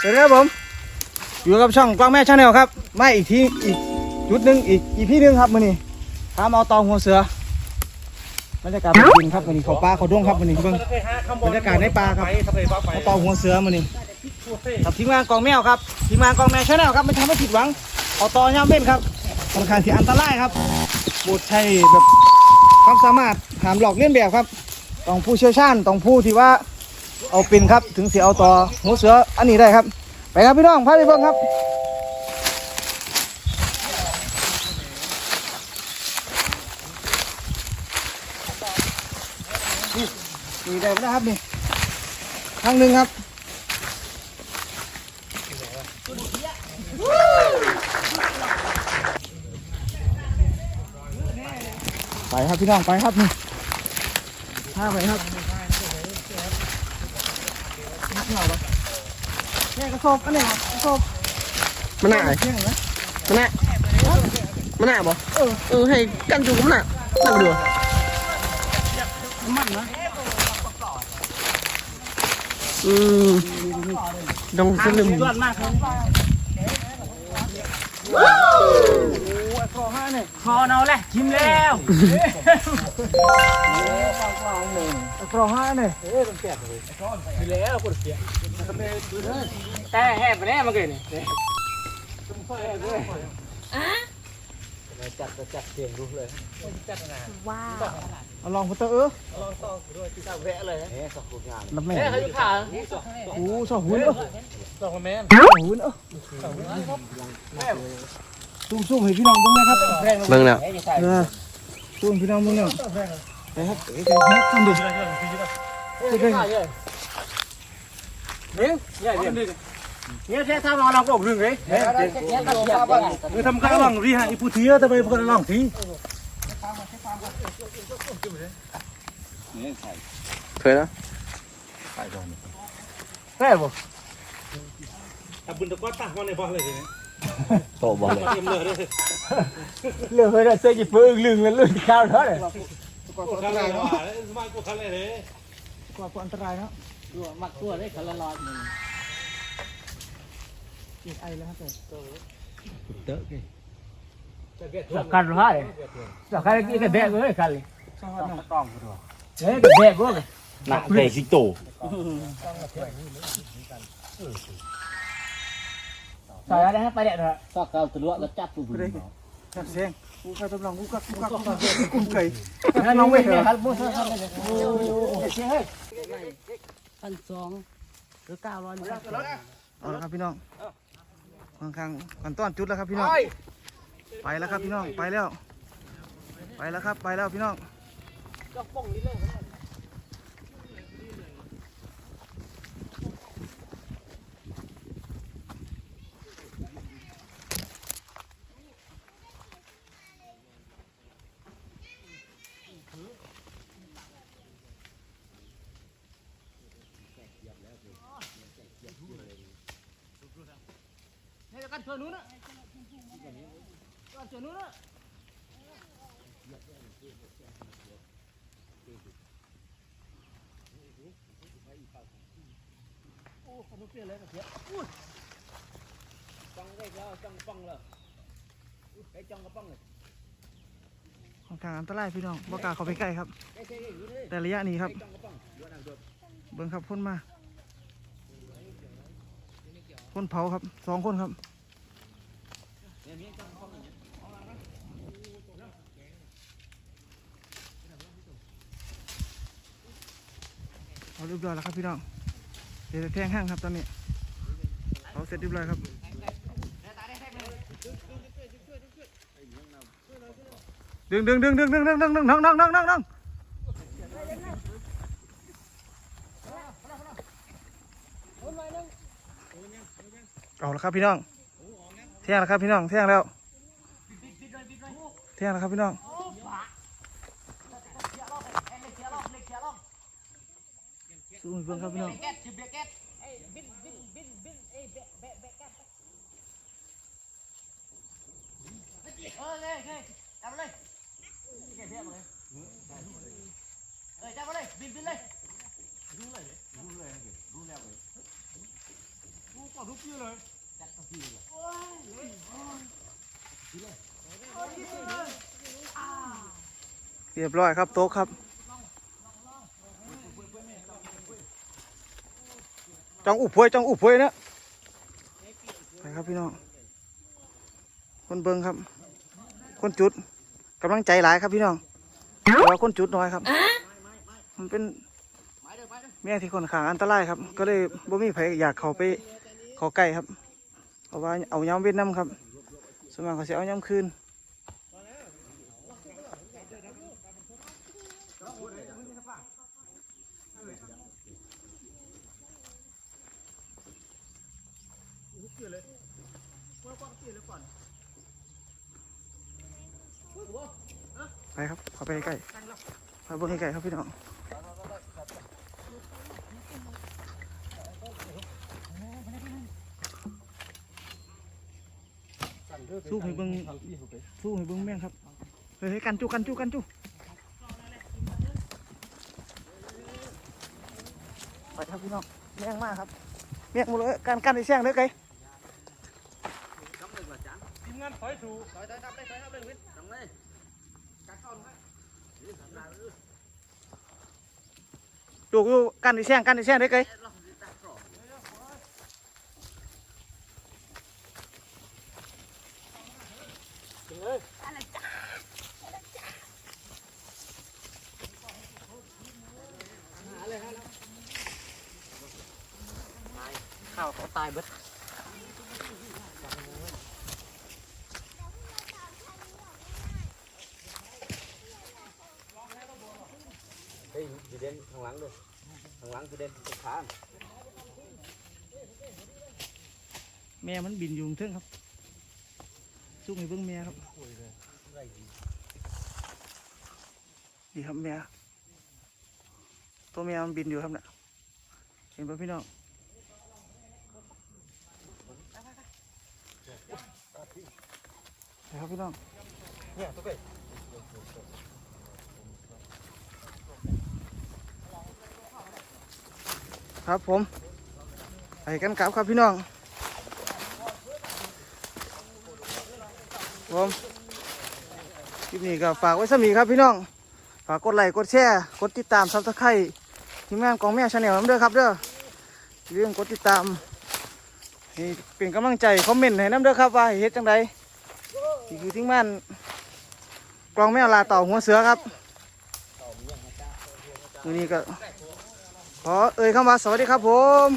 สวัสดีครับผม อยู่กับช่องกล้องแม่ชาแนลครับไมาอีกทีอีกจุดหนึ่งอีกอีพี่หนึ่งครับมือนี้ทามเอาตองหัวเสือบรรยากาศเป็นจริงครับมือนี้เขาปลาเขาด้วงครับมือนี้เบิ่งบรรยากาศในป่าครับเขาตองหัวเสือมือนี้กับทีมงานกองแมวครับทีมงานกองแมวชาแนลครับไม่ทำให้ผิดหวังเอาตอย่ามเม่นครับค่อนข้างที่อันตรายครับโปรดใช้แบบความสามารถหามหลอกเลียนแบบครับต้องผู้เชี่ยวชาญต้องผู้ที่ว่า เอาปินครับถึงเสียเอาต่อหัวเสืออันนี้ได้ครับ ไปครับพี่น้องพาไปเบิ่งครับนี่นี่ได้แล้วครับนี่ครั้งหนึ่งครับไปครับพี่น้องไปครับนี่พาไปครับ เนี่ยกระสอบอันนี้ครับกระสอบมันหนาเที่ยงนะมันหนามันหนาบ่เออเออให้กันจูมันหนานั่งดูน้ำมันนะอืมดองสลึมยอดมากครับโอ้ยคอห้าเนี่ยคอเอาแหละชิมแล้วคอห้าเนี่ยแแต่แหบแน่มาเกินเนี่ยจัดจัดเสียงรู้เลยว้าวอลองพุทธเออลองต่อด้วยที่ตาแวะเลยเนี่สองหุ่นงานน้ำแม่เขาอยู่ขาโอ้สองหุ่นเออสองแม่สองหุ่นเออตุ้มซุ่มให้พี่น้องบ้างนะครับเบิ้งแล้วตุ้มพี่น้องบ้างแล้วนะครับทำดิ เนี่ยเนี่ยเนี่ยเนี่ยแค่ถ้าเราเราก็ออกหนึ่งเลยเนี่ยทำการบังรีหาอีพุทีทำไมพวกเราลองทีเคยนะได้บ่ถ้าบุญตะก้อตั้งวันในบ่อเลยเนี่ยโตบ่อเลยเลือเฮ้ยเราเสียจีบเอื้องลึงแล้เลื่นข้าวเท่าเหร่กูขันเลยเนาะกูขันเลยเนี่ยาะกูอันตรายเนาะ ตัวมักตัวได้คันละร้อยหนึ่งกินไอแล้วครับสักคันร้อยสักคันกี่กระแดกเลยคันเลยสวัสดีเฮ้ยกระแดกเลยหนักเตะสิงโตใส่อะไรให้ไปเนี่ยเถอะสักข้าวตัวแล้วจับปุ๊บจับเสียงกูก็ต้องลองกูก็กูก็กูก็กุ้งไก่น้น้อองงไม่ไม่เหเหรรออครับบุ้งสักโอ้ย พันสองหรือเก้าร้อยนี่เอาละครับพี่น้องค่อนข้างกันต้อนจุดแล้วครับพี่น้อง ไปแล้วครับพี่น้อง ไปแล้ว ไปแล้วครับ ไปแล้วพี่น้อง กันชวนนู้นนะกันชวนนู้นนะค่อนข้างอันตรายพี่น้องบ่กล้าเข้าไปใกล้ครับ แต่ระยะนี้ครับ เบิ่งครับคนมาคนเผาครับสองคนครับ เรียบร้อยแล้วครับพี่น้องเดี๋ยวจะแทงห้างครับตอนนี้เอาเสร็จเรียบร้อยครับดึงดึงดึงดึงดึงดึงดึงดึงนั่งนั่งนั่งนั่งนั่งเอาละครับพี่น้องเที่ยงแล้วครับพี่น้องเที่ยงแล้วเที่ยงแล้วครับพี่น้องสู้ให้ เบิ่งครับพี่น้องเออเลยเลยจับเลยเก็บเพียบเลยเออจับเลยบินบินเลยดูเลยดูเลยดูแล้วเลยกูก็เรียบร้อยครับโต๊ะครับ จ้องอุบพวยจ้องอุบพวยนะไปครับพี่น้องคนเบิงครับ คนจุดกำลังใจหลายครับพี่น้องแต่ว่าคนจุดน้อยครับ มันเป็นแม่ที่ค่อนข้างอันตรายครับ ก็เลยบ่มีใครอยากเข้าไปข้าใกล้ครับ เอาว่าเอาย้ำเวียดนามครับสมากเขาจะเอาย้ำคืน ไปครับข้าไปใกล้มาเบิ่งใกล้ครับพี่น้องสู้ให้เบิ่งสู้ให้เบิ่งแม่งครับเฮ้ยกันจุกันจุกันจุไปครับพี่น้องแม่งมากครับแม่งหมดเลยการกันไอ้แซงเลยไก งานถอยสู่ดูดูกันไอ้แซงกันไอ้แซงเลยไกข้าวเขาตายเบิด เด่นข้างหลังด้วยข้างหลังสีเด่นขาแม่มันบินอยู่เทิงครับสู้ให้เบิ่งแม่ครับนี่ครับแม่ตัวแม่มันบินอยู่ครับน่ะเห็นป่ะพี่น้องไปครับพี่น้องเนี่ยตุ๊กเอ้ย ครับผม ไปกันกลับครับพี่น้องผมคลิปนี้ก็ฝากไว้สมีครับพี่น้อง ฝากกดไลค์กดแชร์กดติดตามซับสไครต์ทีมงานกองแม่ชาแนลน้ำเด้อครับเด้ออย่าลืมกดติดตามให้เป็นกำลังใจคอมเมนต์ให้น้ำเด้อครับว่าให้เฮ็ดจังไดนี่คือทีมงานกองแม่ลาเต่าหัวเสือครับวันนี้ก็ ขอเอ่ยคำว่าสวัสดีครับผม